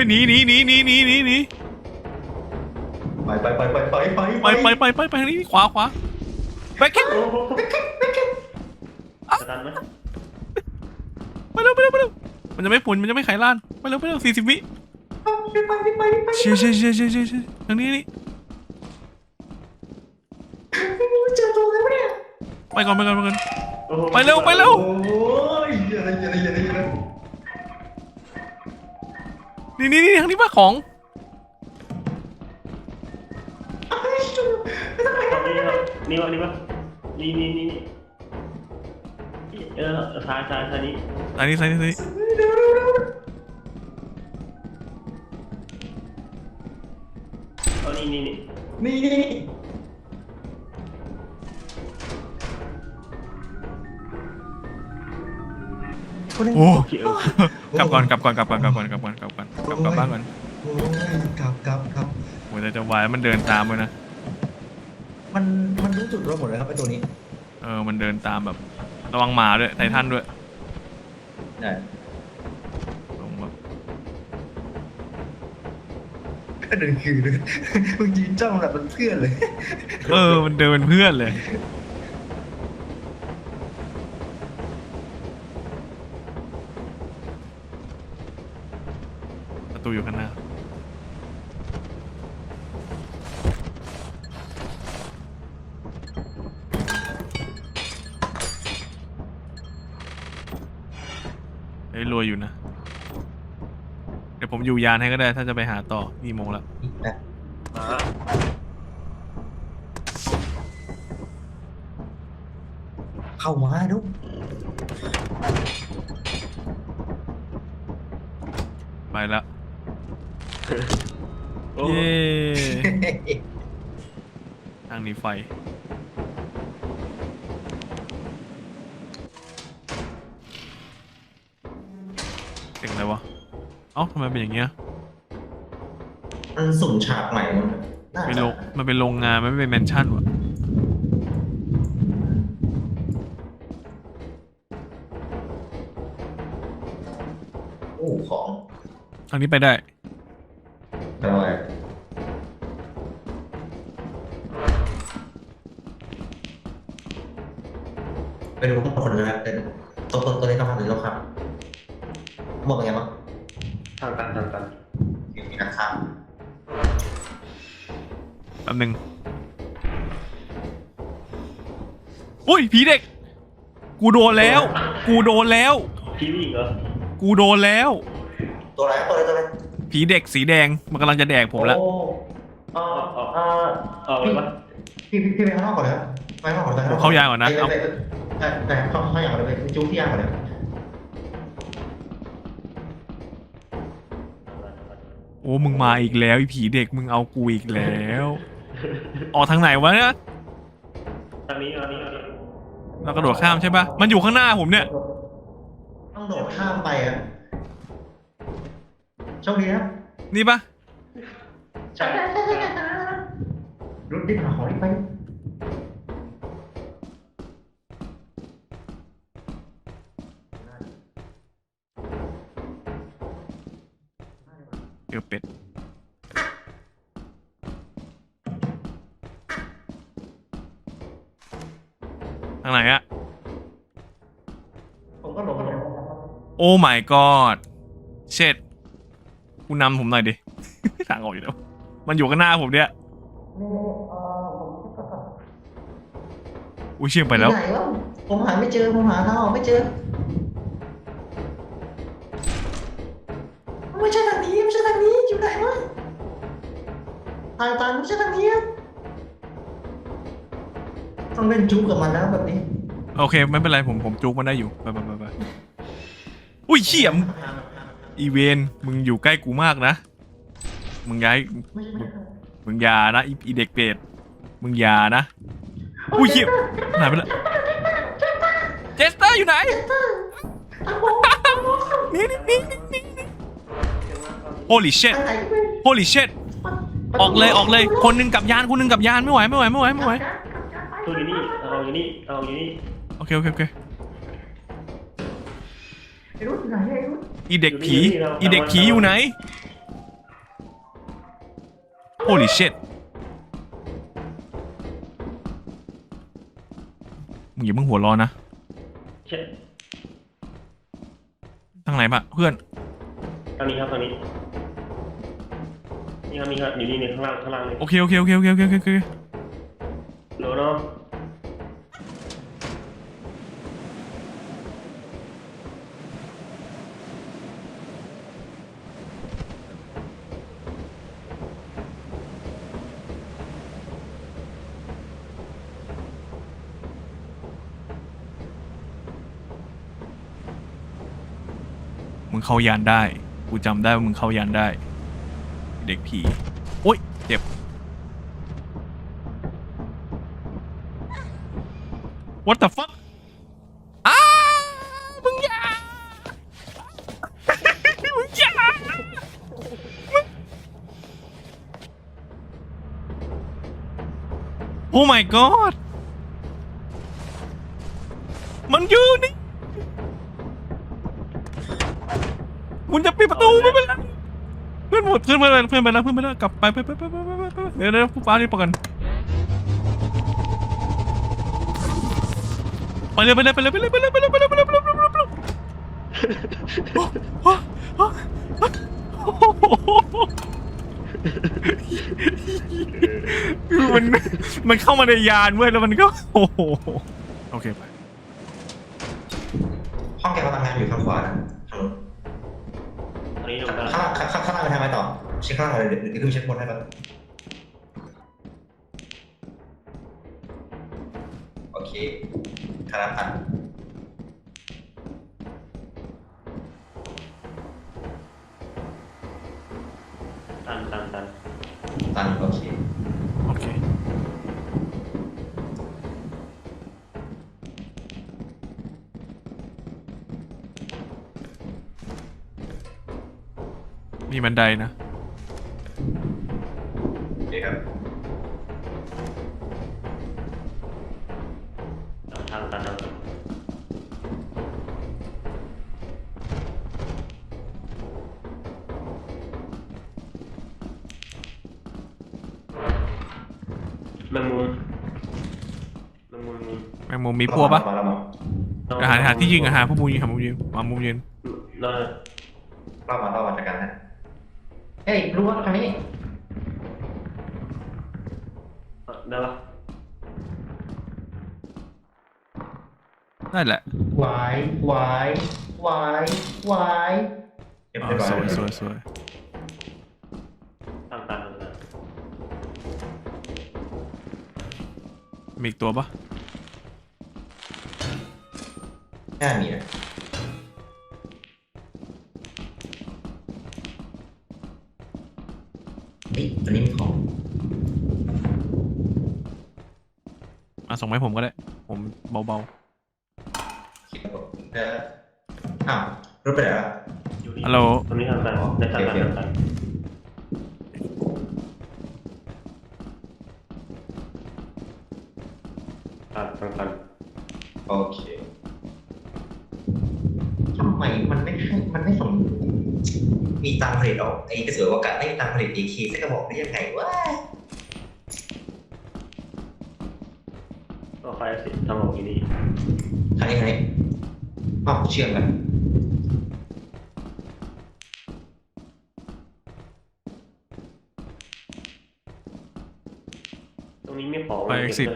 ยหนีหนีหนีหนีหนีหนีหนีไปไปไปไปไปไปไปไปไปไปไปทางนี้ขวาขวาแบ็คแคโอ้โหจะทันไหมไปเร็วไปเร็วไปเร็วมันจะไม่ปุ่นมันจะไม่ไขล้านไปเร็วไปเร็วสี่สิบวิไปไปไปไปเชี่ยเชี่ยเชี่ยเชี่ยเชี่ยเชี่ยทางนี้นี่เจอตัวแล้วเนี่ยไปก่อนไปก่อนไปก่อนโอ้โหไปเร็วไปเร็วโอ้ยเยอะเลยเยอะเล นี่นี่นี่ทางนี้ป่ะของ นี่ปตอนนี้ครับนี่วะนี่วะนี่นี่นี่นี่เออซ้ายซ้ายซ้ายนี้อันนี้ใส่นี่ใส่นี่เร็วเร็วเร็วเอานี่นี่นี่นี่นี่ โอ้โอเคเออกลับก่อนกลับก่อนกลับก่อนกลับก่อนกลับก่อนกลับก่อนกลับกลับบ้านก่อนโอ้ยกลับกลับกลับโอ้ยแต่จะวายมันเดินตามเลยนะมันมันรู้จุดเราหมดเลยครับไอ้ตัวนี้เออมันเดินตามแบบ ระวังหมาด้วยไททันด้วยได้ลงแบบก็เดินคือเลยมึงยืนจ้องแบบเป็นเพื่อนเลย เออมันเดินเป็นเพื่อนเลย ประตูอยู่ข้างหน้าเฮ้ยรวยอยู่นะ เดี๋ยวผมอยู่ยานให้ก็ได้ ถ้าจะไปหาต่อกี่โมงแล้วนะมาเข้ามาดูไปแล้ว โอ้เย้ทางหนี้ไฟ เสียงอะไรวะ เอ้าทำไมเป็นอย่างเงี้ยมันสุ่มฉากใหม่มันน่าเป็นจะโรงมันเป็นโรงงานมันไม่เป็นแมนชั่นวะโอ้ของ ทางนี้ไปได้ ทางตันทางตันมีนะครับแป๊บหนึงอุ้ยผีเด็ก กูโดนแล้ว กูโดนแล้ว พี่วิ่งเหรอกูโดนแล้ว ตัวอะไรตัวอะไรตัวอะไรผีเด็กสีแดงมันกำลังจะแดกผมแล้ว โอ้เอ่อเอ่อเอาไปวะพี่พี่พี่ไปข้างนอกก่อนเลยครับไปข้างนอกก่อนเลยผมเข้ายางก่อนนะไปเอาไปไปแต่แต่เข้าเข้ายางก่อนเลยไปจู้ที่ยางก่อนเลย อ้มึงมาอีกแล้วไอ้ผีเด็กมึงเอากูอีกแล้ว ออกทางไหนวะเนี่ยตอนนี้ตอนนี้เรากระโดดข้ามใช่ปะมันอยู่ข้างหน้าผมเนี่ย ต้องโดดข้ามไปอะโชคดีนะนี่ปะใช่รุดดิ้นหาของรีบไป เจอเป็ดทางไหนอะผมก็หลงหลงโอ้ my god เช็ดกูนำผมหน่อยดิ ทางออกอยู่แล้ว มันอยู่ข้างหน้าผมเนี่ยอุ้ยเชี่ยงไปแล้ว ไหนวะผมหาไม่เจอผมหาทางออกไม่เจอ ล่นจุ๊กกับมันแล้วแบบนี้โอเค ไม่เป็นไรผมผมจุกมันได้อยู่ไปไปไปไปอุ้ยเชี่ยมงอีเวนมึงอยู่ใกล้กูมากนะ มึงย้ายไม่ใช่ไม่ใช่มึงอยานะอีอีเด็กเปรตมึงอยานะอุ้ยเชี่ยหายไปแล้วเจสเตอร์อยู่ไหนนี่นี่นี่นี่นี่นี่ holy shit ทางไหนก็ไม่ holy shit ออกเลยออกเลย คนหนึงกับยานคนหนึงกับยานไม่ไหวไม่ไหวไม่ไหวไม่ไหวตัวอยู่นี่เอาอยู่นี่เอาอยู่นี่โอเคโอเคโอเคไอ้รุ่นไหนไอ้รุ่นอีเด็กผีอีเด็กผีอยู่ไหน holy shit มึงอย่าเพิ่งหัวร้อนนะเช่นทางไหนปะเพื่อนทางนี้ครับทางนี้นี่ครับนี่ครับอยู่นี่เนี่ยข้างล่างข้างล่างเลยโอเคโอเคโอเคโอเคโอเคโอเคโหลเนาะ มึงเข้ายานได้ กูจำได้ว่ามึงเข้ายานได้ เด็กผีโอ๊ยเจ็บ What the fuck อ้ามึงอย่า มึงอย่ามึง Oh my god อนเพื่อนไปแล้วเพื่อนไปแล้วเพื่อนไปแล้วกลับไปไปไปไปไปไปไปไปเดี๋ยวเดี๋ยวผู้ฟ้ารีบปกันไปเลยไปเลยไปเลยไปเลยไปเลยไปเลยไปเลยไปเลยไปเลยไปเลยไปเลยคือมันมันเข้ามาในยานเว้ยแล้วมันก็โอ้โหโอเคไปห้องแกเขาทำงานอยู่ข้างขวานะทางนู้นทางนี้ตรงข้างกลางข้างข้างข้างล่างไปทำอะไรต่อ เช็คข้างล่างเลยเดี๋ยวเดี๋ยวขึ้นไปเช็คบนให้แป๊บโอเคคาราพันตันตันตันตันโอเคโอเคมีบันไดนะ มแมงมุมมีพวกปะมาแล้วมาอาหารหาที่ยิงอาหารพวกมุมยิงหามุมยิงมามุมยิงนั่นเล่ามาเล่ามาจากกันฮะเฮ้ยรู้ว่าทางนี้ได้ปะได้แหละวายวายวายวายเรียบอ๋อร้อยสวยสวยสวยทางตันทางตันมีอีกตัวปะ น่ามีนะเฮ้ยตัวนี้มีของมาส่งมาให้ผมก็ได้ ผมเบาคิดว่าผมเอออ้าวรถไปไหนละอยู่นี่ๆฮัลโหล ตรงนี้ทางตันในทางตันทางตันตันทางตัน โอเคทำไมมันไม่ให้มันไม่สมมีตังค์ผลิตออกไอ้กระสืออวกาศไม่มีตังค์ผลิต AK สักกระบอกได้ยังไงวะ ก็ไฟสิทางออกอยู่นี่ ทางนี้ทางนี้อ้าวเชื่อมกันตรงนี้ไม่พอไป exit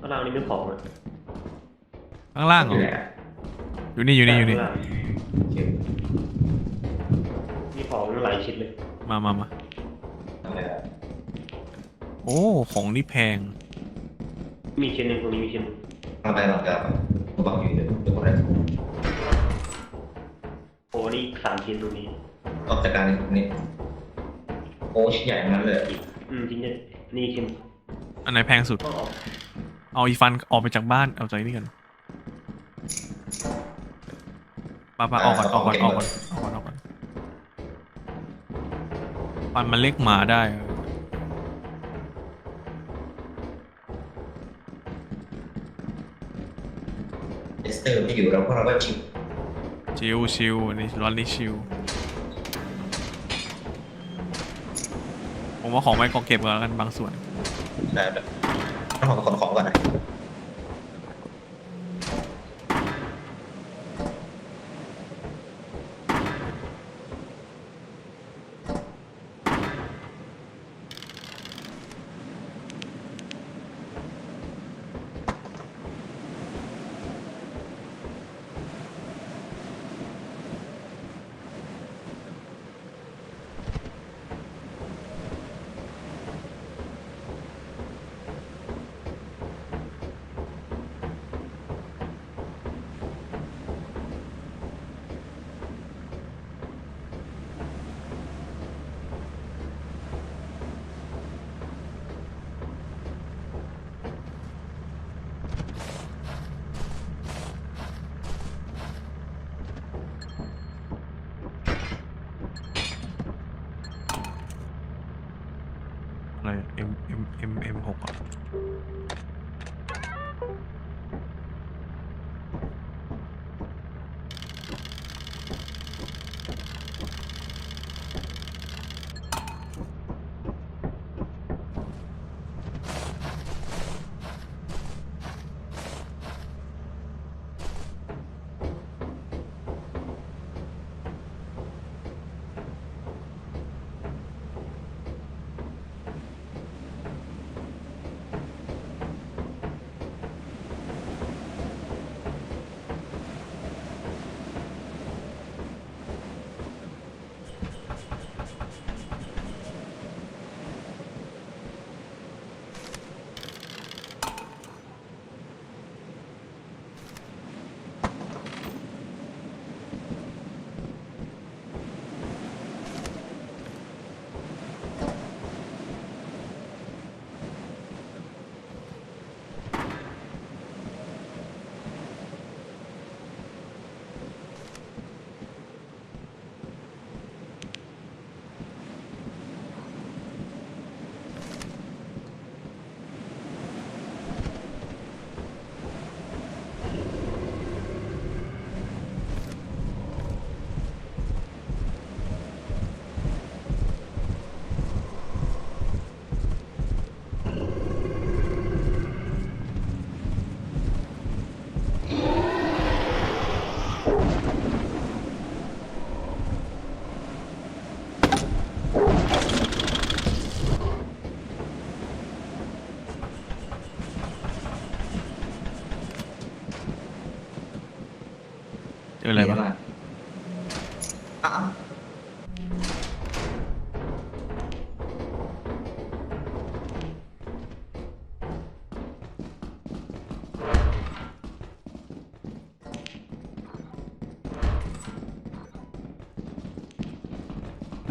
ข้างล่างนี้ไม่พอเลยข้างล่างเหรอยู่อไหนอะอยู่นี่อยู่นี่อยู่นี่ ข้างล่างโอเคมีของหลายชิ้นเลยมามามา ทำอะไรอะโอ้ ของนี่แพง มีชิ้นหนึ่งตรงนี้มีชิ้นหนึ่งเราไปเราจะกูบังอยู่เดี๋ยวเดี๋ยวคนแรกโอ้นี่สามชิ้นตรงนี้ ออกจากการนี้โอ้ชิ้นใหญ่ทั้งนั้นเลยอืมชิ้นเนี่ยนี่ชิ้นอันไหนแพงสุด ต้องออกเอาอีฟันออกไปจากบ้านเอาใจนี่กันปาปาออกก่อนออกก่อนออกก่อนออกก่อนออกก่อนฟันมันเล็กหมาได้เอ เตอร์ไม่อยู่เราพวกเราก็ชิวชิวชิวนี่ร้อนนี่ชิวผมว่าของไว้กองเก็บก่อนแล้วกันบางส่วน แต่แบบต้องขอขนของก่อนนะ M M M M ห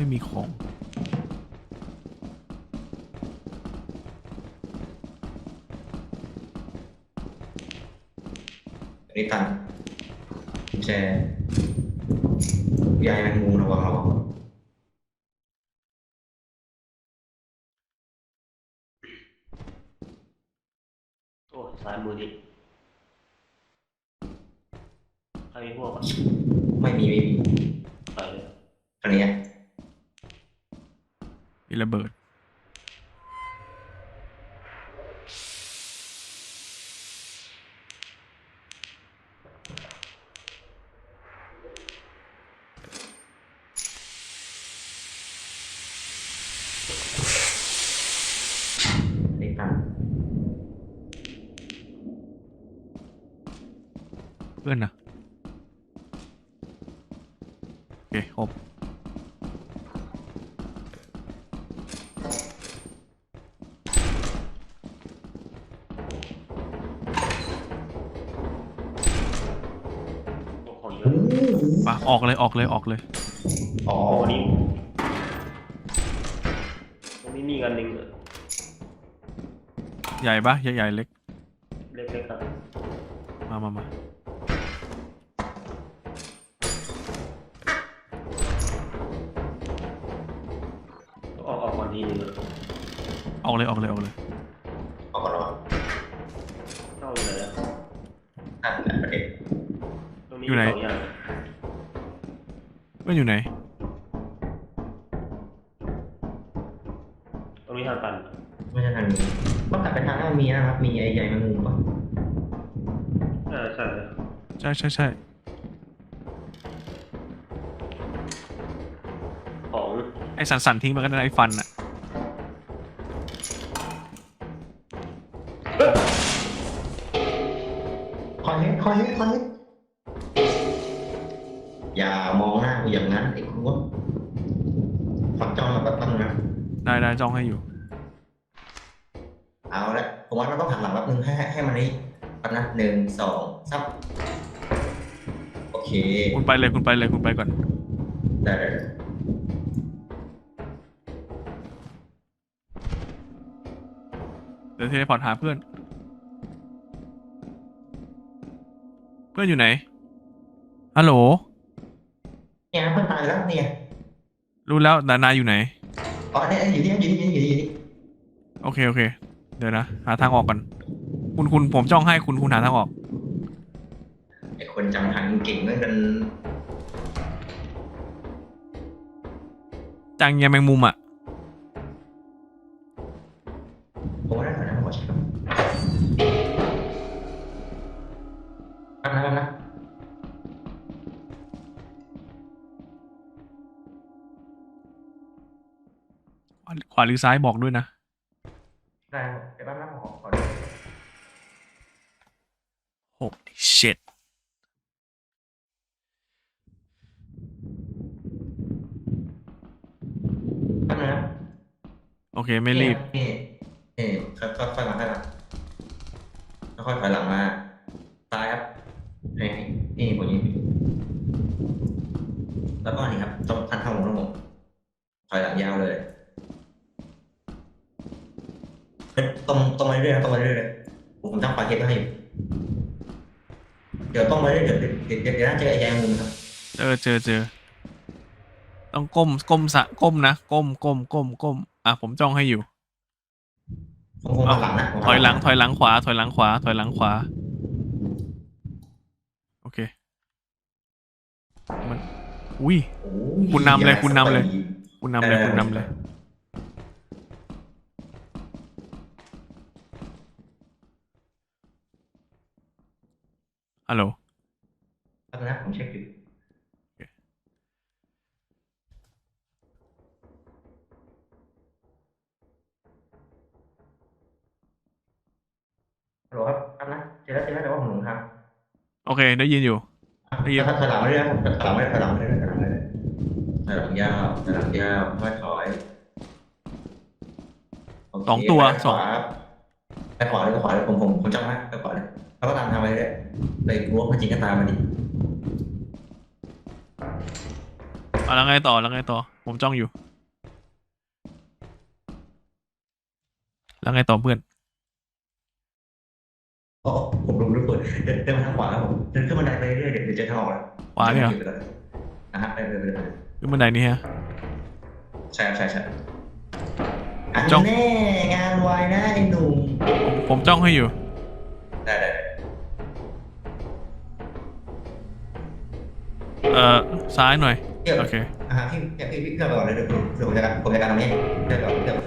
ม่มีของ อันนี้ตันกุญแจยายแมงมุมระวังระวังโอ้สายมือดิใครมีพวกอะไม่มีไม่มีไปเลย อันนี้อะ มีระเบิด ออกเลยออกเลยออกเลย อ๋อโอ้นี่ตรงนี้มีกันหนึ่งอะใหญ่ปะใหญ่ใหญ่เล็กเล็กๆครับมามามาออกออกก่อนทีหนึงอะออกเลยออกเลยออกเลยออกก่อนระวังเข้าอยู่ไหนอะนั่นแหละประเด็นตรงนี้มีสองอย่าง เพื่อนอยู่ไหน ตรงนี้ทางตันไม่ใช่ทางนี้ก็กลับไปทางหน้ามีนะครับ มีไอ้ใหญ่แมงมุมปะอ่าใช่ใช่ใช่ใช่ของไอสันสันทิ้งไปก็ได้ไอฟันอะามองหน้ากูอย่างนั้นไอ้ครัวฝักจองมาแป๊บนึงนะได้ได้จ้องให้อยู่ เอาละผมว่าเราต้องหันหลังแป๊บนึงให้ให้ให้มันได้แป๊บนะหนึ่งสองสามโอเคคุณไปเลยคุณไปเลยคุณไปก่อน ได้ได้ได้เดี๋ยวเทเลพอร์ตหาเพื่อน เพื่อนอยู่ไหนฮัลโหล เนี่ยเพื่อนตายไปแล้วเนี่ยรู้แล้วดานายอยู่ไหน อ๋อเนี่ยอยู่นี่อยู่นี่อยู่นี่อยู่นี่โอเคโอเค เดี๋ยวนะ หาทางออกก่อนคุณคุณผมจ้องให้คุณคุณหาทางออก ไอ้คนจำทางเก่งเหมือนกันจังยาแมงมุมอะผมว่าได้ถอยหน้าหัวใช่ครับแป๊บนะแป๊บนะ วาหรือซ้ายบอกด้วยนะ ได้ครับเดี๋ยวแป๊บนะผมขอขอดู Holy shit แป๊บนะโอเค ไม่รีบ นี่นี่ค่อยค่อยค่อยมาค่อยมาค่อยๆถอยหลังมาซ้ายครับนี่นี่ผมยิงแล้วก็นี่ครับตรงพันเท่าของผมถอยหลังยาวเลยเฮ้ยตรงตรงมาเรื่อยๆนะตรงมาเรื่อยๆผมตั้งปา เก็ตไว้ให้อยู่เดี๋ยวต้องมาเรื่อยๆเดี๋ยวเดี๋ยวเดี๋ยวเดี๋ยวน่าเจอไอ้แยงมุมครับเจอเจอเจอต้องก้มก้มสะก้มนะก้มก้มก้มก้มอะผมจ้องให้อยู่ผมคงมาหลังนะผมถอยหลังถอยหลังขวา ถอยหลังขวา ถอยหลังขวา โอเค มัน อุ้ยโอ้คุณนำเลย คุณนำเลยอาคุณนำเลย คุณนำเลย ฮัลโหลแป๊บนะผมเช็คดูฮัลโหลครับแป๊บนะเจอแล้วเจอแล้วแต่ว่าผมหลงทางโอเค ได้ยินอยู่ ได้ยิน ถอยหลังไม่ได้ผมถอยหลังไม่ได้ถอยหลังไม่ได้ถอยหลังไม่ได้ถอยหลังยาวถอยหลังยาวค่อยถอยโเคสองตัว ไปขสองวาไปขวาเลยไปขวาเลยผมผมผมจำไว้ไปขวาเลย แล้วก็ตามทางไปเรื่อยไปรั้วมันจริงก็ตามมาดิเอาแล้วไงต่อแล้วไงต่อ ผมจ้องอยู่ แล้วไงต่อเพื่อนโอ้ผมรู้รู้เปิดเดินเดินมาทางขวาครับผมเดินขึ้นบันไดไปเรื่อยเดี๋ยวเดี๋ยวเจอทางออกแล้วขวาเนี่ยเหรอนะฮะไปไปไปไปขึ้นบันไดนี้ฮะ ใช่ครับใช่ใช่อันจ้อง แน่งานไวนะไอ้หนุ่มผมผมจ้องให้อยู่ อ่อซ้ายหน่อยเดี๋ยวโอเค อ่าพี่พี่พี่พี่เพื่อนไปก่อนเลยเดี๋ยวผมเดี๋ยวผมจัดการผมจัดการตรงนี้เดี๋ยวก่อนเดี๋ยว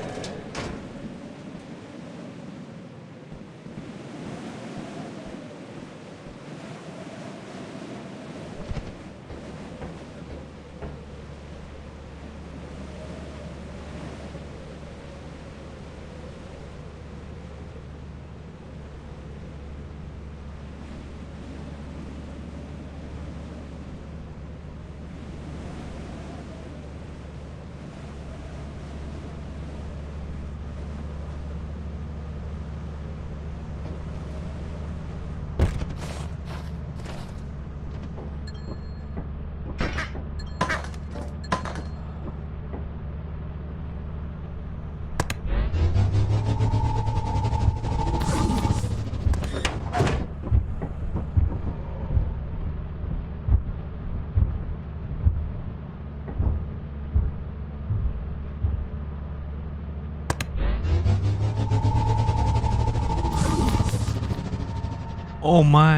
โอ้ไม่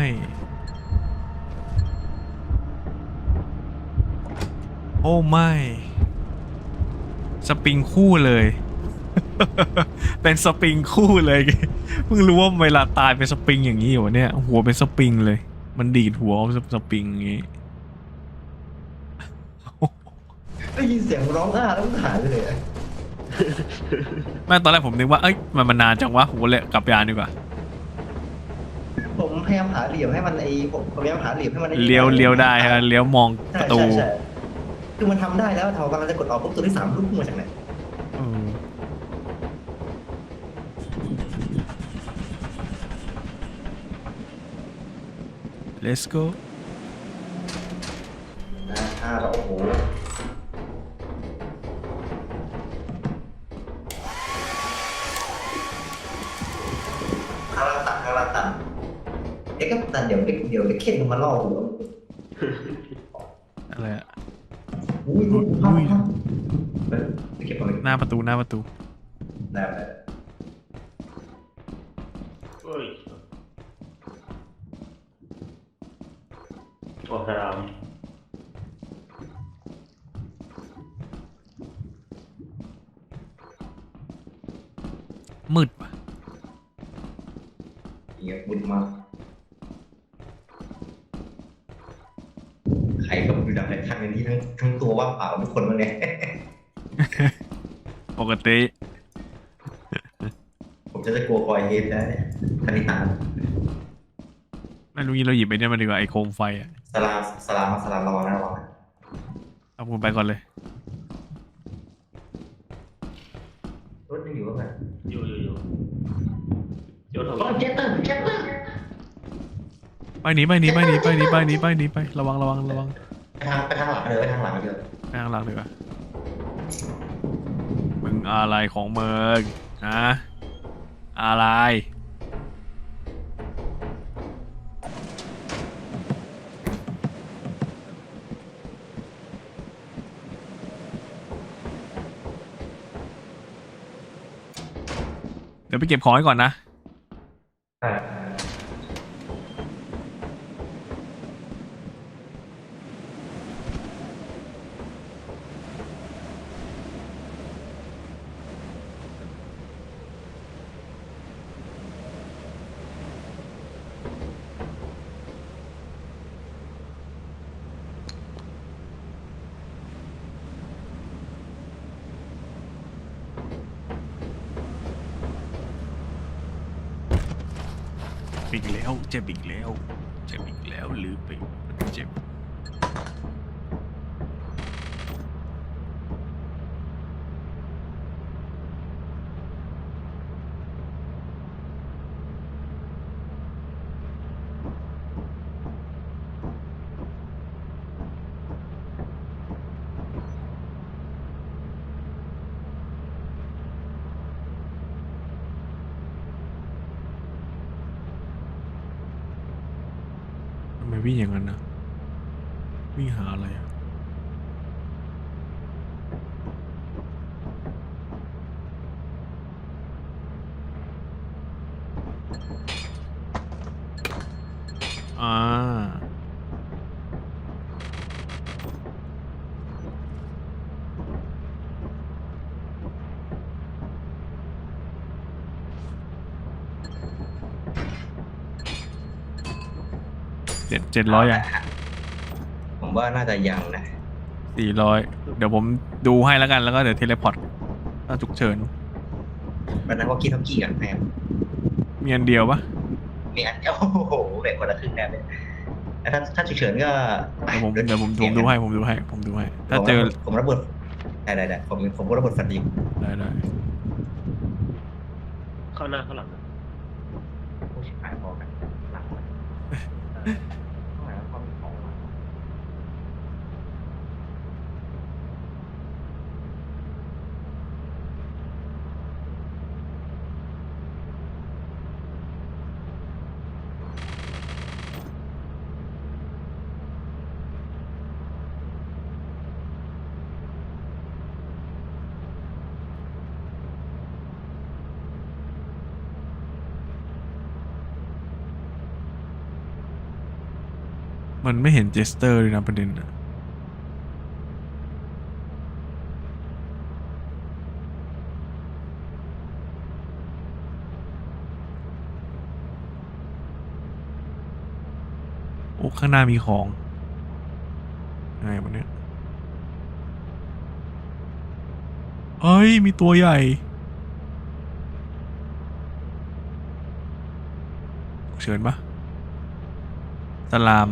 โอ้ไม่ สปริงคู่เลย เป็นสปริงคู่เลยเพิ่งรู้ว่าเวลาตายเป็นสปริงอย่างนี้อยู่เนี่ย หัวเป็นสปริงเลย มันดีดหัวเป็นสปริงอย่างนี้ได้ยินเสียงร้องอ้าแล้วมันหายไปเลยอะแม่ตอนแรกผมนึกว่าเอ้ยมันมันนานจังวะผมเลยกลับยานดีกว่า ผมพยายามหาเหลี่ยมให้มันไอ้ผมพยายามหาเหลี่ยมให้มันไอ้เลี้ยวเลี้ยวได้ฮะเลี้ยวมองปใช่ระตูใช่ใช่คือมันทำได้แล้วเท่ากำลังจะกดออกปุ๊บตัวที่สามลุกขึ้นมาจากไหนเออ let's go อ่าอ่าแล้วโอ้โหคาราตันคาราตัน เด็กก็ตันเดี๋ยวเด็กเดี๋ยวเด็กเข็นมันมาล่อหัวอะไรอะอุ้ยอุ้ยอุ้ยไปเก็บเอาไปหน้าประตูหน้าประตู ได้ได้เฮ้ยโอ้สลาม มืดว่ะ เงี้ยบุญมากใครก็ดูดับในทั้งนี้ทั้งทั้งตัวว่างเปล่าทุกคนวันนี้ ปกติ ผมจะจะกลัวคอยเฮดแล้วเนี่ยคณิตา ไม่รู้งี้ เราหยิบไปเนี่ยมันดีกว่าไอโคมไฟอะสลามสลามสลามระวังนะระวังนะเอาคุณไปก่อนเลยรถยังอยู่ป่ะอยู่อยู่อยู่โยนถโอ้เจตเตอร์เจตเตอร์ไปหนีไปหนีไปหนีไปหนีไปหนีไปหนีไประวังระวังระวังไปทางไปทางหลังเลยไปทางหลังเลยไปข้างหลังดีกว่ามึงอะไรของมึงนะอะไร ดี๋ยวไปเก็บของให้ก่อนนะ อีกแล้ว เจ็บอีกแล้ว เจ็บอีกแล้วหรือไปเจ็บทำไมวิ่งอย่างนั้นนะวิ่งหาอะไรอะอ่าเจ็ดเจ็ดร้อยยังผมว่าน่าจะยังนะสี่ร้อยเดี๋ยวผมดูให้แล้วกันแล้วก็เดี๋ยวเทเลพอร์ตถ้าฉุกเฉินวันนั้นว่ากี้ท็อกกี้กันแพงมีอันเดียวปะมีอันเดียวโอ้โหแบ่งคนละครึ่งแน่เลยแล้วถ้าถ้าฉุกเฉินก็เดี๋ยวผมเดี๋ยวผมผมดูให้ผมดูให้ผมดูให้ ถ้าเจอผมระเบิดได้ได้ได้ผมผมก็ระเบิดฟันดิงได้ได้เข้าหน้าเข้าหลัง มันไม่เห็นเจสเตอร์เลยนะประเด็นอะโอ้ข้างหน้ามีของไงวันเนี้เฮ้ย มีตัวใหญ่ เชิญปะตสลาม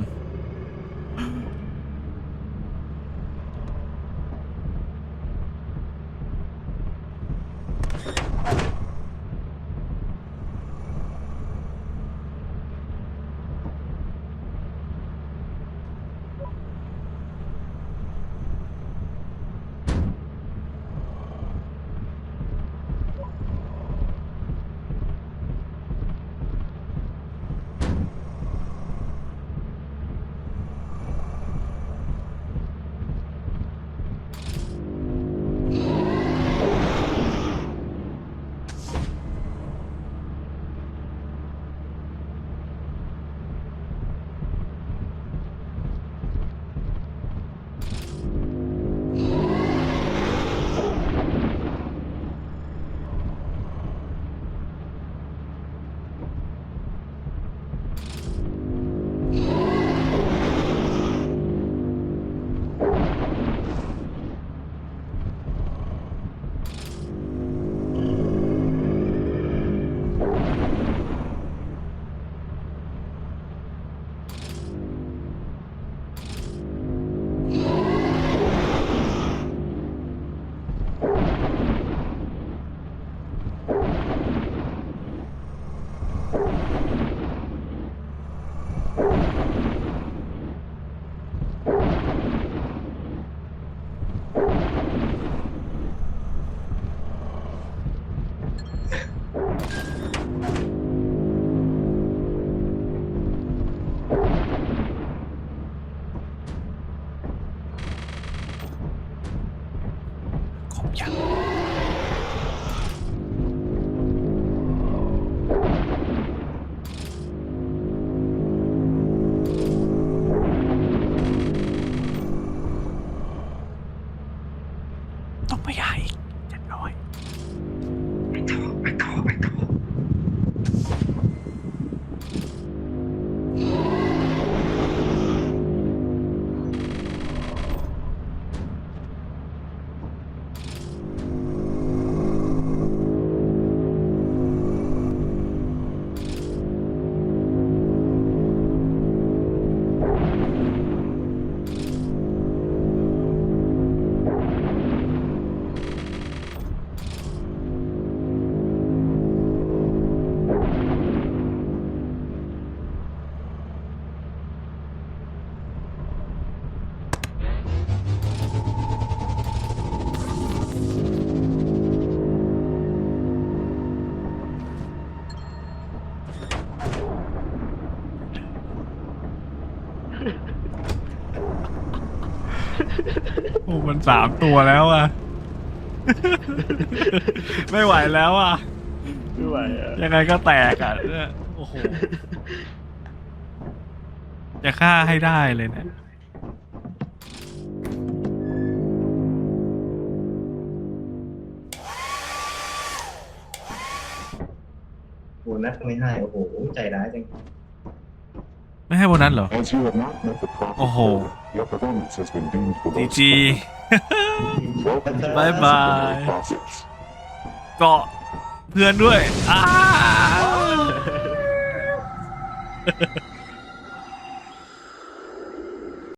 สามตัวแล้วอะ ไม่ไหวแล้วอะ ไม่ไหวอะยังไงก็แตกอะเนี่ยโอ้โห จะฆ่าให้ได้เลยเนี่ยโบนัสไม่ให้ โอ้โห ใจร้ายจังไม่ ให้โบนัสเหรอ As you have not met the profit Oh. quota, your performance has been deemed จี below จี Welcome to Bye the bye. process. เกาะเพื่อนด้วยอ้า